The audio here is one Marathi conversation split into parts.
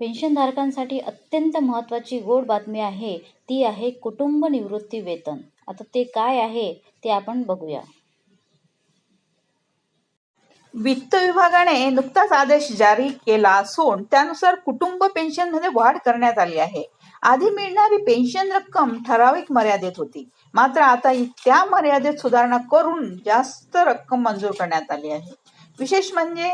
पेन्शनधारकांसाठी अत्यंत महत्त्वाची गोड बातमी आहे ती आहे कुटुंब निवृत्ती वेतन. आता ते काय आहे ते आपण बघूया. वित्त विभागाने नुकताच आदेश जारी केला असून त्यानुसार कुटुंब पेन्शनमध्ये वाढ करण्यात आली आहे. आधी मिळणारी पेन्शन रक्कम ठराविक मर्यादेत होती. मात्र आता त्या मर्यादेत सुधारणा करून जास्त रक्कम मंजूर करण्यात आली आहे. विशेष म्हणजे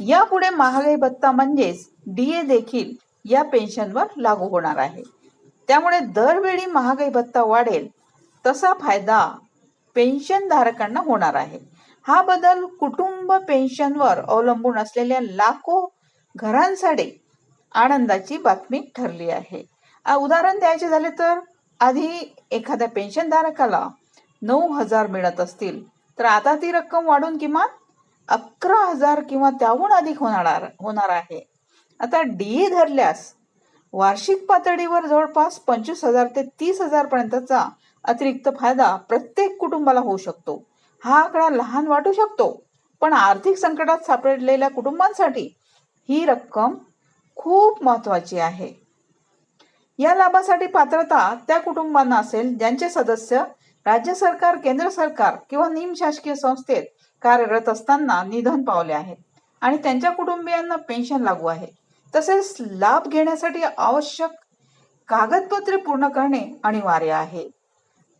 यापुढे महागाई भत्ता म्हणजेच डी ए देखील या पेन्शनवर लागू होणार आहे. त्यामुळे दरवेळी महागाई भत्ता वाढेल तसा फायदा पेन्शन धारकांना होणार आहे. हा बदल कुटुंब पेन्शनवर अवलंबून असलेल्या लाखो घरांसाठी आनंदाची बातमी ठरली आहे. उदाहरण द्यायचे झाले तर आधी एखाद्या पेन्शनधारकाला नऊ हजार मिळत असतील तर आता ती रक्कम वाढून किमान अकरा हजार किंवा त्याहून अधिक होणार होणार आहे. आता डी धरल्यास वार्षिक पातळीवर जवळपास पंचवीस हजार ते तीस हजार पर्यंतचा अतिरिक्त फायदा प्रत्येक कुटुंबाला होऊ शकतो. हा आकडा लहान वाटू शकतो पण आर्थिक संकटात सापडलेल्या कुटुंबांसाठी ही रक्कम खूप महत्वाची आहे. या लाभासाठी पात्रता त्या कुटुंबांना असेल ज्यांचे सदस्य राज्य सरकार केंद्र सरकार किंवा निमशासकीय संस्थेत कार्यरत असताना निधन पावले आहेत आणि त्यांच्या कुटुंबियांना पेन्शन लागू आहे. तसेच लाभ घेण्यासाठी आवश्यक कागदपत्रे पूर्ण करणे अनिवार्य आहे.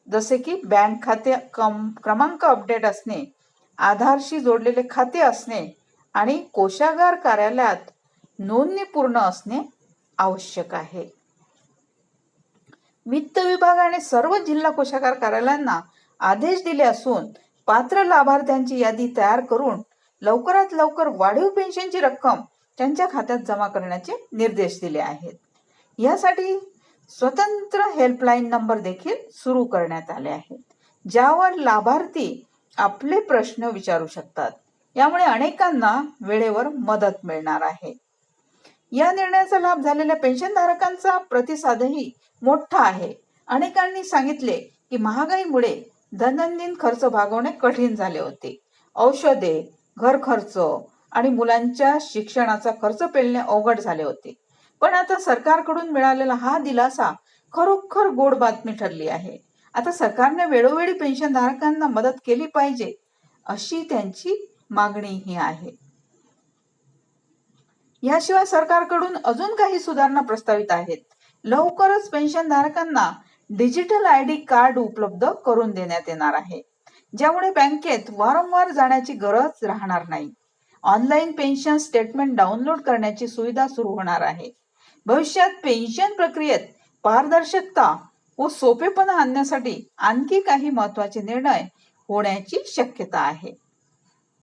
जसे की बँक खाते कम क्रमांक अपडेट असणे आधारशी जोडलेले खाते असणे आणि कोशागार कार्यालयात नोंदणी पूर्ण असणे आवश्यक आहे. वित्त विभागाने सर्व जिल्हा कोशागार कार्यालयांना आदेश दिले असून पात्र लाभार्थ्यांची यादी तयार करून लवकरात लवकर वाढीव पेन्शनची रक्कम त्यांच्या खात्यात जमा करण्याचे निर्देश दिले आहेत. यासाठी स्वतंत्र हेल्पलाईन नंबर देखील सुरू करण्यात आले आहेत ज्यावर लाभार्थी आपले प्रश्न विचारू शकतात. यामुळे अनेकांना वेळेवर मदत मिळणार आहे. या निर्णयाचा लाभ झालेल्या पेन्शनधारकांचा प्रतिसादही मोठा आहे. अनेकांनी सांगितले की महागाईमुळे दैनंदिन खर्च भागवणे कठीण झाले होते. औषधे घर खर्च आणि मुलांच्या शिक्षणाचा खर्च पेलणे अवघड झाले होते. पण आता सरकारकडून मिळालेला हा दिलासा खरोखर गोड बातमी ठरली आहे. आता सरकारने वेळोवेळी पेन्शनधारकांना मदत केली पाहिजे अशी त्यांची मागणीही आहे. याशिवाय सरकारकडून अजून काही सुधारणा प्रस्तावित आहेत. लवकरच पेन्शनधारकांना डिजिटल आय डी कार्ड उपलब्ध करून देण्यात येणार आहे. ज्यामुळे बँकेत वारंवार जाण्याची गरज राहणार नाही. ऑनलाईन पेन्शन स्टेटमेंट डाउनलोड करण्याची सुविधा सुरू होणार आहे. भविष्यात पेन्शन प्रक्रियेत पारदर्शकता व सोपेपणा आणण्यासाठी आणखी काही महत्त्वाचे निर्णय होण्याची शक्यता आहे.